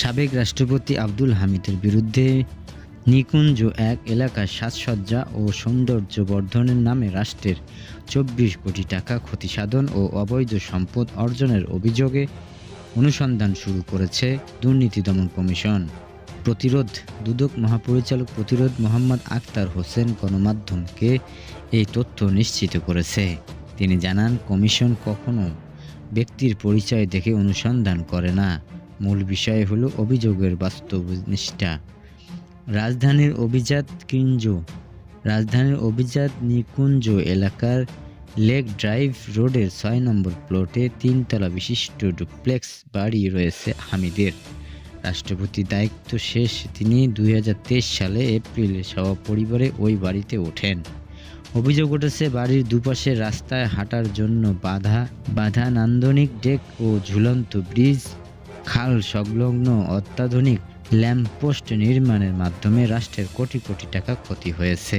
সাবেক রাষ্ট্রপতি আব্দুল হামিদের বিরুদ্ধে নিকুঞ্জ এক এলাকার সাজসজ্জা ও সৌন্দর্য বর্ধনের নামে রাষ্ট্রের চব্বিশ কোটি টাকা ক্ষতিসাধন ও অবৈধ সম্পদ অর্জনের অভিযোগে অনুসন্ধান শুরু করেছে দুর্নীতি দমন কমিশন। প্রতিরোধ, দুদক মহাপরিচালক প্রতিরোধ মোহাম্মদ আক্তার হোসেন গণমাধ্যমকে এই তথ্য নিশ্চিত করেছে। তিনি জানান, কমিশন কখনো ব্যক্তির পরিচয় দেখে অনুসন্ধান করে না। মূল বিষয় হলো অভিযোগের বাস্তব নিষ্ঠা। রাজধানীর অভিজাত কিঞ্জ। রাজধানীর অভিজাত নিকুঞ্জ এলাকার লেক ড্রাইভ রোডের ছয় নম্বর প্লটে তিনতলা বিশিষ্ট ডুপ্লেক্স বাড়ি রয়েছে হামিদের। রাষ্ট্রপতি দায়িত্ব শেষ, তিনি দুই হাজার তেইশ সালে এপ্রিলে সপরিবারে ওই বাড়িতে ওঠেন। অভিযোগ উঠেছে, বাড়ির দুপাশে রাস্তায় হাঁটার জন্য বাধা বাধা নান্দনিক ডেক ও ঝুলন্ত ব্রিজ খাল সংলগ্ন অত্যাধুনিক ল্যাম্পপোস্ট নির্মাণের মাধ্যমে রাষ্ট্রের কোটি কোটি টাকা ক্ষতি হয়েছে।